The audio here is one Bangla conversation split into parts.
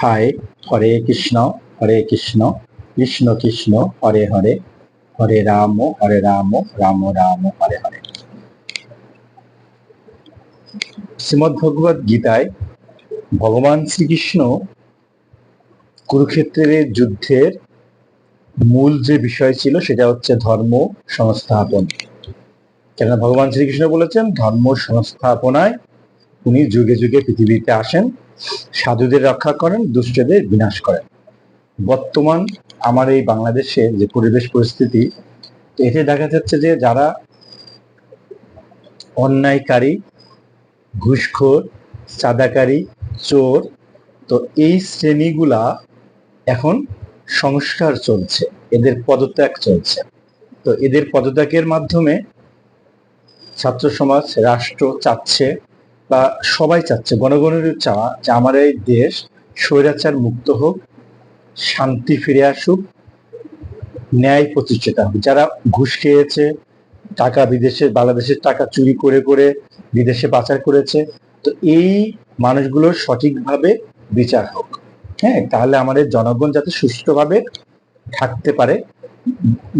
হাই হরে কৃষ্ণ হরে কৃষ্ণ কৃষ্ণ কৃষ্ণ, হরে হরে হরে রাম হরে রাম রাম রাম, হরে হরে। শ্রীমদ ভগবত গীতায় ভগবান শ্রীকৃষ্ণ কুরুক্ষেত্রের যুদ্ধের মূল যে বিষয় ছিল, সেটা হচ্ছে ধর্ম সংস্থাপন। কেন ভগবান শ্রীকৃষ্ণ বলেছেন, ধর্ম সংস্থাপনায় উনি যুগে যুগে পৃথিবীতে আসেন। সাধুদের রক্ষা করেন, দুষ্টদের বিনাশ করেন। বর্তমান আমার এই বাংলাদেশে যে পরিবেশ পরিস্থিতি, এতে দেখা যাচ্ছে যে যারা অন্যায়কারী, ঘুষখোর, চাঁদাকারী, চোর, তো এই শ্রেণীগুলা এখন সংস্কার চলছে, এদের পদত্যাগ চলছে। তো এদের পদত্যাগের মাধ্যমে ছাত্র সমাজ, রাষ্ট্র চাচ্ছে বা সবাই চাচ্ছে, গণগণের চাওয়া যে আমার এই দেশ স্বৈরাচার মুক্ত হোক, শান্তি ফিরে আসুক, ন্যায় প্রতিষ্ঠিত হোক যারা ঘুষ খেয়েছে, টাকা বিদেশে, বাংলাদেশের টাকা চুরি করে করে বিদেশে পাচার করেছে, তো এই মানুষগুলোর সঠিকভাবে বিচার হোক। হ্যাঁ তাহলে আমাদের জনগণ যাতে সুষ্ঠুভাবে থাকতে পারে,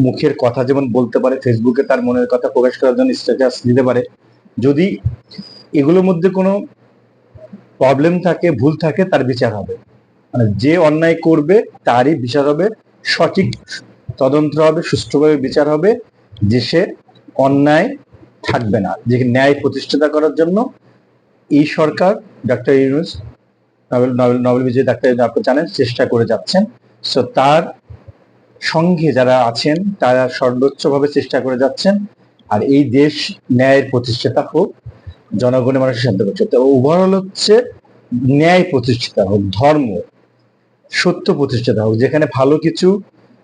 মুখের কথা যেমন বলতে পারে ফেসবুকে তার মনের কথা প্রকাশ করার জন্য স্ট্যাটাস দিতে পারে। যদি এগুলোর মধ্যে কোনো প্রবলেম থাকে, ভুল থাকে, তার বিচার হবে। মানে যে অন্যায় করবে, তারই বিচার হবে, সঠিক তদন্ত হবে, সুষ্ঠুভাবে বিচার হবে দেশে অন্যায় থাকবে না। যে ন্যায় প্রতিষ্ঠাতা করার জন্য এই সরকার doctor Yunus, Nobel Nobel, Nobel বিজয়ী ডাক্তার আপনি জানেন, চেষ্টা করে যাচ্ছেন। সো তার সঙ্গে যারা আছেন, তারা সর্বোচ্চভাবে চেষ্টা করে যাচ্ছেন। আর এই দেশ ন্যায়ের প্রতিষ্ঠাতা হোক জনগণের মানুষের শান্ত করছে তো ওভারঅল হচ্ছে ন্যায় প্রতিষ্ঠিতা হোক, ধর্ম, সত্য প্রতিষ্ঠাতা হোক, যেখানে ভালো কিছু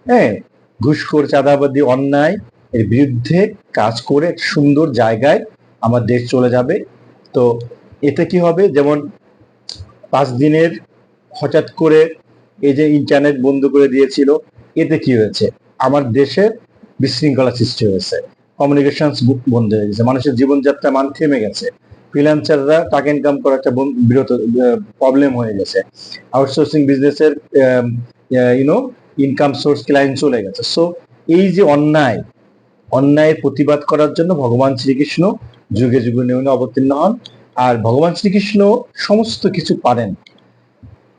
হ্যাঁ ঘুষখোর চাঁদাবাদী অন্যায় এর বিরুদ্ধে কাজ করে সুন্দর জায়গায় আমার দেশ চলে যাবে। তো এতে কি হবে? যেমন পাঁচ দিনের হঠাৎ করে এই যে ইন্টারনেট বন্ধ করে দিয়েছিল, এতে কি হয়েছে? আমার দেশে বিশৃঙ্খলা সৃষ্টি হয়েছে। কমিউনিকেশন বন্ধ হয়ে গেছে। মানুষের জীবনযাত্রা মান থেমে গেছে। ফ্রিল্যান্সাররা টাকা ইনকাম করা একটা বিরত প্রবলেম হয়ে গেছে। আউটসোর্সিং বিজনেসের ইউনো ইনকাম সোর্স ক্লাইন্ট চলে গেছে। সো এই যে অন্যায়, অন্যায়ের প্রতিবাদ করার জন্য ভগবান শ্রীকৃষ্ণ যুগে যুগে নিয়মে অবতীর্ণ হন। আর ভগবান শ্রীকৃষ্ণ সমস্ত কিছু পারেন।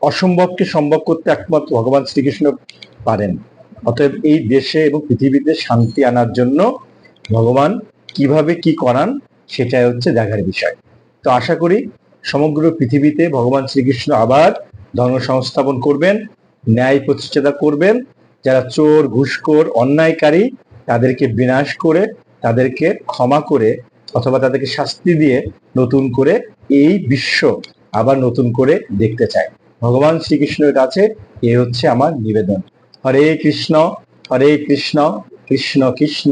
অসম্ভবকে সম্ভব করতে একমাত্র ভগবান শ্রীকৃষ্ণ পারেন। অতএব এই দেশে এবং পৃথিবীতে শান্তি আনার জন্য ভগবান কীভাবে কি করান সেটাই হচ্ছে দেখার বিষয়। তো আশা করি সমগ্র পৃথিবীতে ভগবান শ্রীকৃষ্ণ আবার ধর্ম সংস্থাপন করবেন, ন্যায় প্রতিষ্ঠাতা করবেন, যারা চোর, ঘুষখোর, অন্যায়কারী তাদেরকে বিনাশ করে, তাদেরকে ক্ষমা করে অথবা তাদেরকে শাস্তি দিয়ে নতুন করে এই বিশ্ব আবার নতুন করে দেখতে চায়। ভগবান শ্রীকৃষ্ণের কাছে এ হচ্ছে আমার নিবেদন। হরে কৃষ্ণ হরে কৃষ্ণ কৃষ্ণ কৃষ্ণ।